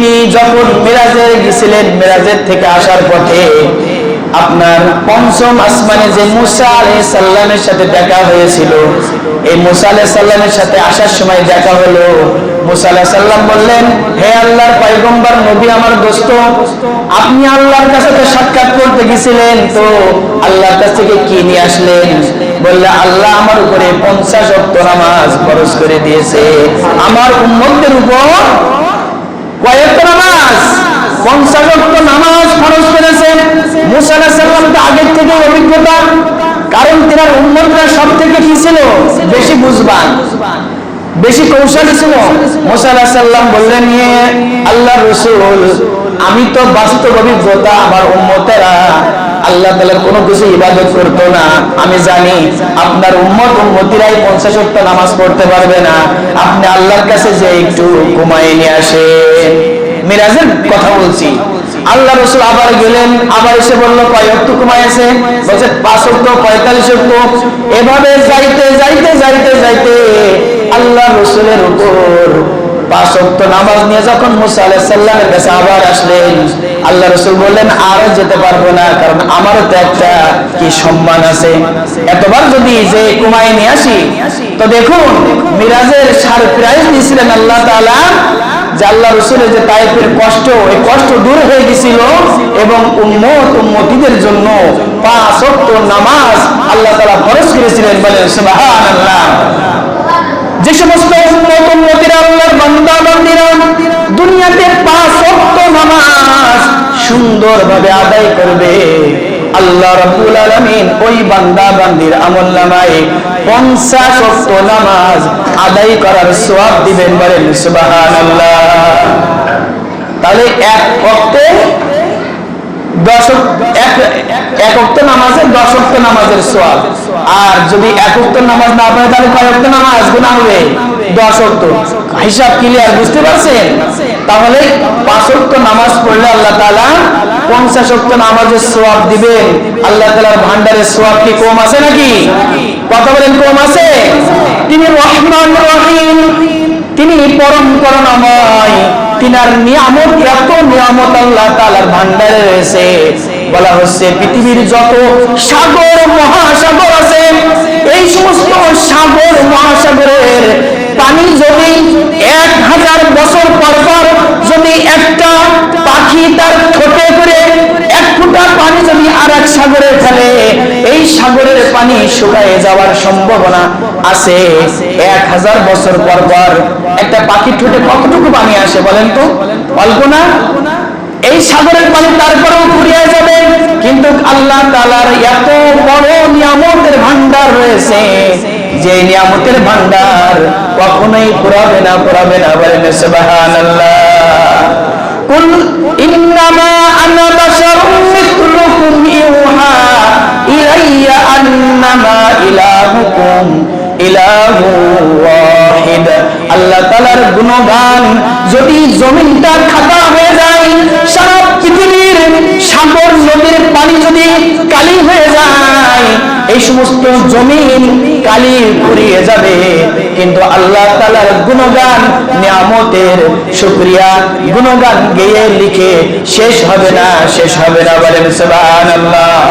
তিনি যখন মিরাজে গেছিলেন, মিরাজের থেকে আসার পথে আপনার পঞ্চম আসমানে যে মুসা আলাইহিস সাল্লামের সাথে দেখা হয়েছিল, এই মুসা আলাইহিস সাল্লামের সাথে আসার সময় দেখা হলো। আমার আপনি আল্লাহর সাক্ষাৎ করতে গেছিলেন, তো আল্লাহর কাছ থেকে কি নিয়ে আসলেন? বললে, আল্লাহ আমার উপরে পঞ্চাশ অক্ট নামাজ খরচ করে দিয়েছে। আমার উম্মতদের উপর আল্লাহ রসুল, আমি তো বাস্তব অভিজ্ঞতা আমার উম্মতেরা। আল্লাহ তালার কোনো কিছু ইবাদত করতো না। আমি জানি আপনার উম্মত উম্মতিরাই পঞ্চাশ নামাজ পড়তে পারবে না। আপনি আল্লাহর কাছে যে একটু ঘুমায় নিয়ে আসেন। মিরাজের কথা বলছি। আল্লাহ রসুল আবার গেলেন, আবার এসে বলল, কয় অক্ট কমাইছে বলছে, পাঁচ অক্ট পঁয়তাল্লিশ এভাবে যাইতে যাইতে যাইতে যাইতে আল্লাহ রসুলের উপর আল্লাহ রসুল বললেন, আর যেতে পারব না, কারণ আমারও তো একটা কি সম্মান আছে। এতবার যদি যে কুমাই নিয়ে আসি, তো দেখুন, মিরাজের সারপ্রাইজ দিয়েছিলেন আল্লাহ আল্লাহ রসুলের যে তাইফের কষ্ট, এই কষ্ট দূর হয়ে গেছিল এবং উম্মত, উম্মতিদের জন্য পাঁচ নামাজ আল্লাহ তাআলা খরচ করেছিলেন বলে যে সমস্ত আল্লাহর দুনিয়াতে পাঁচ নামাজ সুন্দরভাবে আদায় করবে। আল্লাহ রাব্বুল আলামিন ওই বান্দা বান্দির আমলনামায় 50 ওয়াক্ত নামাজ আদায় করার সওয়াব দিবেন বলেন, সুবহানাল্লাহ। তাহলে এক ওয়াক্তে দশ এক এক নামাজে দশ নামাজের সোয়াব আর যদি এক অক্ত নামাজ না পড়ে, তাহলে কয় নামাজ? গুণা হবে। দশ হিসাব ক্লিয়ার বুঝতে পারছেন? তাহলে পাঁচ নামাজ পড়লে আল্লাহ তাআলা পঞ্চাশ অক্ত নামাজের সোয়াব দিবেন। আল্লাহ তাআলার ভান্ডারের সোয়াব কি কম আছে নাকি? কথা বলেন, কম আছে? তিনি রহমান রহিম। তিনি পরম করুণাময়। তিনার নিয়ামত, এত নিয়ামত আল্লাহ তাআলার ভান্ডারে রয়েছে। বলা হচ্ছে পৃথিবীর যত সাগর আছে এই সমস্ত সাগর মহাসাগরের পানি যদি এক হাজার বছর পর পর যদি একটা পাখি তার ঠোঁটে করে এক ফুটা পানি যদি আর এক সাগরে ফেলে, এই সাগরের পানি যাওয়ার সম্ভাবনা আছে। এক হাজার বছর পর পর একটা ঠোঁটে কতটুকু পানি আসে বলেন তো? অল্প না? এই সাগরের পানি তারপরেও ফুরিয়ে যাবে। কিন্তু আল্লাহ তালার এত বড় ভান্ডার রয়েছে যে নিয়ামতের ভান্ডার কখনোই পুরাবে না পুরাবে না বলেন যদি জমিনটা খাতা হয়ে যায়, সারা পৃথিবীর সাগর, নদীর পানি যদি কালি হয়ে যায় এই সমস্ত জমিন কালি ফুরিয়ে যাবে। কিন্তু আল্লাহ তাআলার গুণগান নিয়ামতের শুকরিয়া। গুণগান গেয়ে লিখে শেষ হবে না, শেষ হবে না বলেন সুবহানাল্লাহ।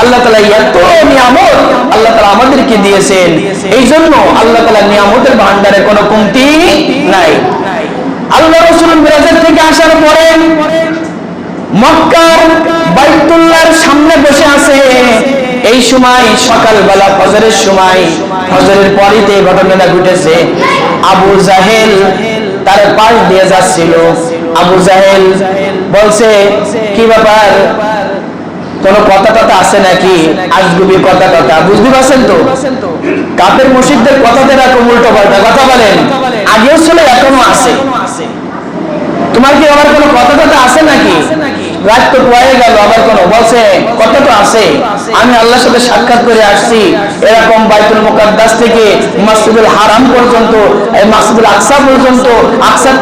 আল্লাহ আল্লাহ তালা এত নিয়ামত আল্লাহ তালা আমাদেরকে দিয়েছেন। এই জন্য আল্লাহ তালা নিয়ামতের ভান্ডারে কোনো কমতি নাই। আল্লাহ রসুল মিরাজের থেকে আসার পরে মক্কার বাইতুল্লাহর সামনে বসে আছে। এই সময়, সকালবেলা, ফজরের সময়, ফজরের পরিতে ঘটনাটা ঘটেছে। আবু জাহেল তার পাশ দিয়ে যাচ্ছিল। আবু জাহেল বলছে, কি ব্যাপার? কোন কথা টথা আছে নাকি? আজগুবি কথা টথা। বুঝতে পারছেন তো? কাপের মসজিদদের কথাতে রাখো উল্টো পাল্টা কথা বলেন। আগেও ছিল, এখনও আছে। তোমার কি আবার কোনো কথা টথা আছে নাকি? রাত তো হয়ে গেল, আবার কোনো বলছে, কথা তো আছে। আমি আল্লাহর সাথে সাক্ষাৎ করে আসছি, এরকম বাইতুল মুকাদ্দাস থেকে হারাম পর্যন্ত, এই আকসা পর্যন্ত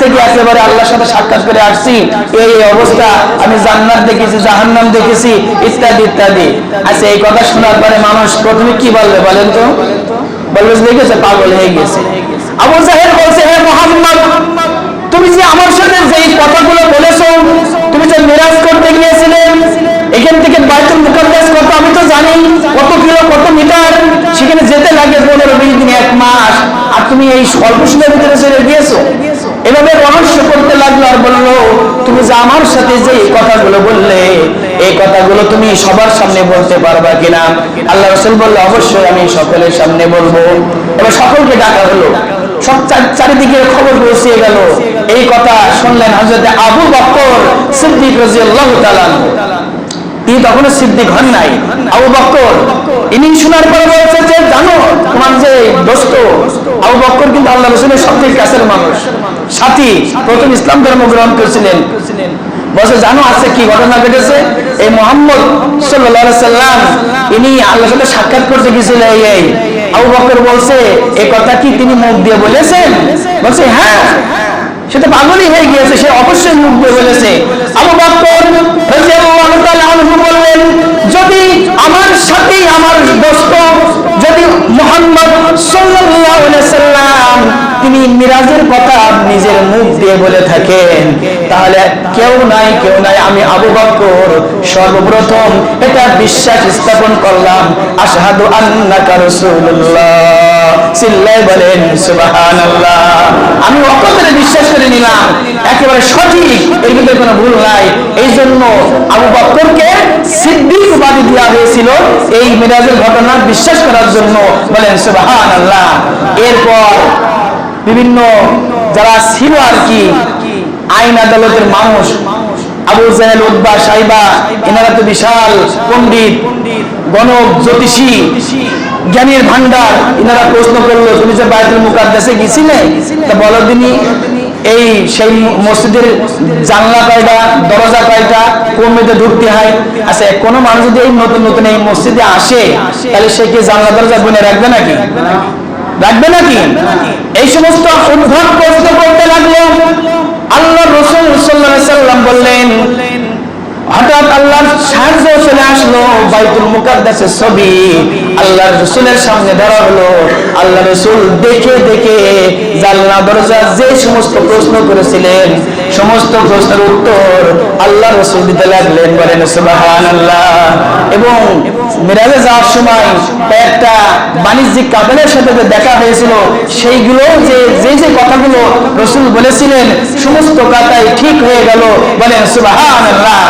থেকে একেবারে আল্লাহর সাথে সাক্ষাৎ করে আসছি। এই অবস্থা আমি জান্নাত দেখেছি, জাহান্নাম দেখেছি, ইত্যাদি ইত্যাদি। আচ্ছা এই কথা শোনার পরে মানুষ প্রথমে কি বলবে বলেন তো? বলবে দেখেছে, পাগল হয়ে গেছে। আবু বলছে হে মোহাম্মদ তুমি যে আমার সাথে যে কথাগুলো কত কিলো, কত মিটার? সেখানে যেতে লাগে পনেরো বিশ দিন, এক মাস। আর তুমি এই স্বল্প সময়ের ভিতরে চলে গিয়েছো এভাবে রহস্য করতে লাগল আর বলল, তুমি যে আমার সাথে যে এই কথাগুলো বললে, এই কথাগুলো তুমি সবার সামনে বলতে পারবা কিনা? আল্লাহ রসুল বলল, অবশ্যই আমি সকলের সামনে বলব। এবার সকলকে ডাকা হলো। সব চারিদিকে খবর পৌঁছিয়ে গেল। এই কথা শুনলেন হজরত আবু বকর সিদ্দিক রাজিয়াল্লাহু তাআলা। তিনি তখনও সিদ্দিক হন নাই। আবু বকর ইনি শোনার পরে বলছে যে, জানো, তোমার যে দোস্ত, আবু বকর কিন্তু আল্লাহ রসুলের সবথেকে কাছের মানুষ। সাথী, প্রথম ইসলাম ধর্ম গ্রহণ করেছিলেন। বলছে, জানো আছে কি ঘটনা ঘটেছে? এই মোহাম্মদ সাল্লাম, ইনি আল্লাহর সাথে সাক্ষাৎ করতে গেছিল এই আবু বকর বলছে এই কথা কি তিনি মুখ দিয়ে বলেছেন? বলছে হ্যাঁ সে তো পাগলই হয়ে গিয়েছে, সে অবশ্যই মুখ দিয়ে বলেছে। আবু বকর রাদিয়াল্লাহু তাআলা আনহু বললেন যদি আমার সাথে আমার দোস্ত, যদি মুহাম্মদ সাল্লাম তিনি মিরাজের কথা নিজের মুখ দিয়ে বলে থাকেন, তাহলে কেউ নাই কেউ নাই, আমি আবু বকর সর্বপ্রথম এটা বিশ্বাস স্থাপন করলাম। আশহাদু আন্নাকা রাসূলুল্লাহ বলেন আমি বিশ্বাস করে নিলাম, একেবারে সঠিক। এর ভিতরে কোনো ভুল নাই। এই জন্য আবু বকরকে সিদ্দিক উপাধি দেওয়া হয়েছিল এই ঘটনা বিশ্বাস করার জন্য বলেন, সুবহানাল্লাহ। এরপর বিভিন্ন যারা ছিল আর কি, আইন আদালতের মানুষ, আবু জাহেল উদ্বা সাইবা, এনারা তো বিশাল পণ্ডিত, গণক, জ্যোতিষী, জ্ঞানের ভান্ডার এনারা প্রশ্ন করল, তুমি যে গেছিলে? তা বলো দিনই এই সেই মসজিদের জানলা কয়টা দরজা কয়টা কোন মেয়েতে ঢুকতে হয়? আচ্ছা কোনো মানুষ যদি এই নতুন নতুন এই মসজিদে আসে, তাহলে সে কি জানলা, দরজা গুনে রাখবে নাকি? রাখবে নাকি? এই সমস্ত উদ্ভব প্রশ্ন করতে লাগল। আল্লাহ রসুল সাল্লাম বললেন, হঠাৎ সাহায্য চলে আসলো বাইতুল মুকাদ্দাসের ছবি। আল্লাহর রসুলের সামনে হলো। আল্লাহ রসুল দেখে দেখে জানলা দরজা যে সমস্ত প্রশ্ন করেছিলেন, সমস্ত প্রশ্নের উত্তর আল্লাহ রসুল দিতে লাগলেন, বলেন সুবাহান আল্লাহ এবং মিরাজে যাওয়ার সময় একটা বাণিজ্যিক কাপেলের সাথে যে দেখা হয়েছিল, সেইগুলো যে যে যে কথাগুলো রসুল বলেছিলেন, সমস্ত কথাই ঠিক হয়ে গেল, বলেন সুবাহান আল্লাহ